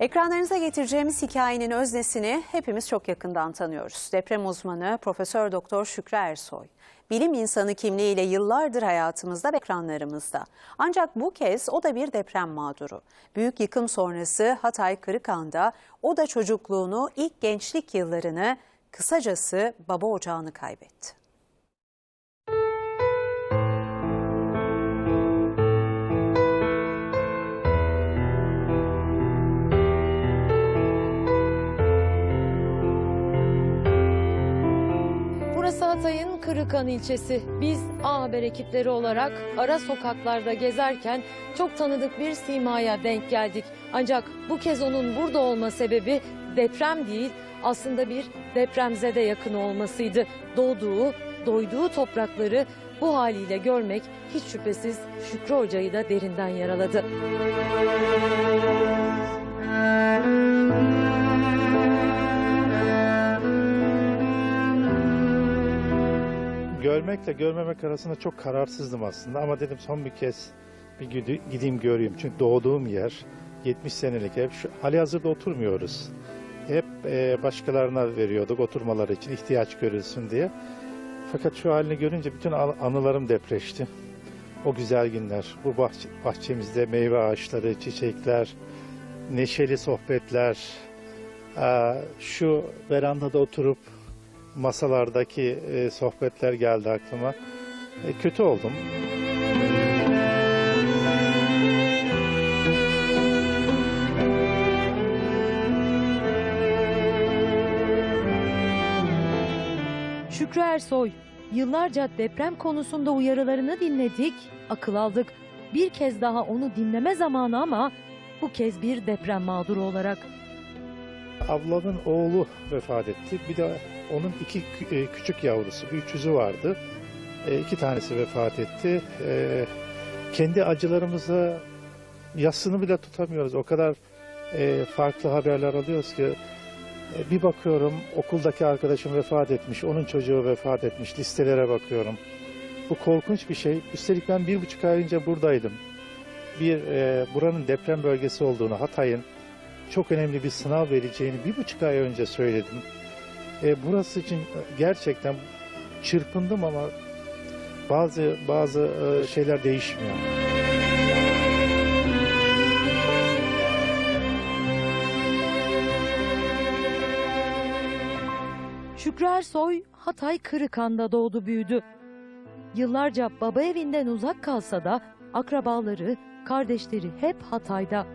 Ekranlarınıza getireceğimiz hikayenin öznesini hepimiz çok yakından tanıyoruz. Deprem uzmanı Profesör Doktor Şükrü Ersoy. Bilim insanı kimliğiyle yıllardır hayatımızda ve ekranlarımızda. Ancak bu kez o da bir deprem mağduru. Büyük yıkım sonrası Hatay Kırıkan'da o da çocukluğunu, ilk gençlik yıllarını, kısacası baba ocağını kaybetti. Kırıkan ilçesi. Biz A Haber ekipleri olarak ara sokaklarda gezerken çok tanıdık bir simaya denk geldik. Ancak bu kez onun burada olma sebebi deprem değil, aslında bir depremzede yakın olmasıydı. Doğduğu, doyduğu toprakları bu haliyle görmek hiç şüphesiz Şükrü Hoca'yı da derinden yaraladı. Görmekle görmemek arasında çok kararsızdım aslında ama dedim son bir kez bir gideyim göreyim. Çünkü doğduğum yer 70 senelik ev. Şu, hali hazırda oturmuyoruz. Hep e, başkalarına veriyorduk oturmaları için ihtiyaç görülsün diye. Fakat şu halini görünce bütün an- anılarım depreşti. O güzel günler, bu bahçe- bahçemizde meyve ağaçları, çiçekler, neşeli sohbetler, şu verandada oturup masalardaki e, sohbetler geldi aklıma. E, kötü oldum. Şükrü Ersoy, yıllarca deprem konusunda uyarılarını dinledik, akıl aldık. Bir kez daha onu dinleme zamanı ama bu kez bir deprem mağduru olarak. Ablamın oğlu vefat etti. Bir de onun iki e, küçük yavrusu, bir üçüzü vardı. E, iki tanesi vefat etti. E, kendi acılarımıza yasını bile tutamıyoruz. O kadar e, farklı haberler alıyoruz ki bir bakıyorum okuldaki arkadaşım vefat etmiş, onun çocuğu vefat etmiş. Listelere bakıyorum. Bu korkunç bir şey. Üstelik ben bir buçuk ay önce buradaydım. Bir e, buranın deprem bölgesi olduğunu, Hatay'ın çok önemli bir sınav vereceğini bir buçuk ay önce söyledim. E, burası için gerçekten çırpındım ama bazı bazı e, şeyler değişmiyor. Şükrü Ersoy, Hatay Kırıkan'da doğdu büyüdü. Yıllarca baba evinden uzak kalsa da akrabaları, kardeşleri hep Hatay'da.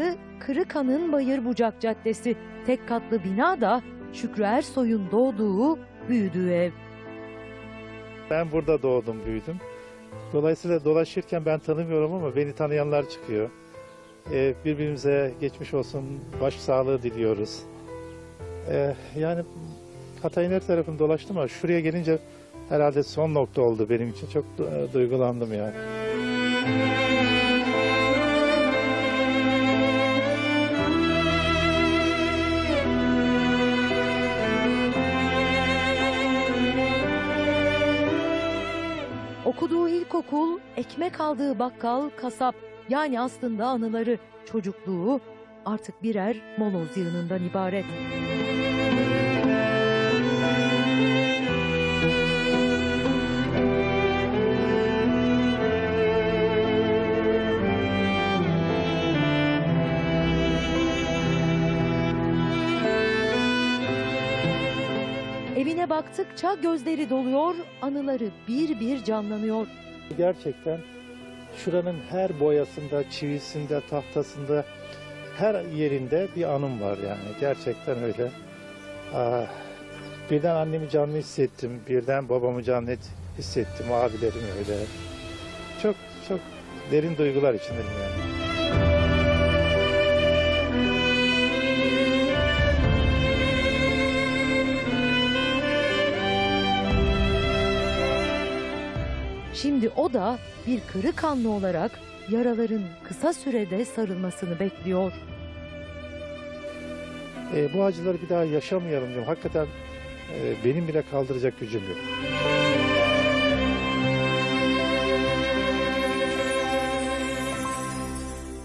Burası Kırıkan'ın Bayırbucak Caddesi. Tek katlı bina da Şükrü Ersoy'un doğduğu, büyüdüğü ev. Ben burada doğdum, büyüdüm. Dolayısıyla dolaşırken ben tanımıyorum ama beni tanıyanlar çıkıyor. E, birbirimize geçmiş olsun, baş sağlığı diliyoruz. E, yani Hatay'ın her tarafını dolaştım ama şuraya gelince herhalde son nokta oldu benim için. Çok du- duygulandım yani. İlkokul, ekmek aldığı bakkal, kasap yani aslında anıları, çocukluğu artık birer moloz yığınından ibaret. Evine baktıkça gözleri doluyor, anıları bir bir canlanıyor. Gerçekten şuranın her boyasında, çivisinde, tahtasında, her yerinde bir anım var yani. Gerçekten öyle. Aa, birden annemi canlı hissettim, birden babamı canlı hissettim, abilerim öyle. Çok çok derin duygular içindeyim yani. Şimdi o da bir Kırıkanlı olarak yaraların kısa sürede sarılmasını bekliyor. E, bu acıları bir daha yaşamayalım diyorum. Hakikaten e, benim bile kaldıracak gücüm yok.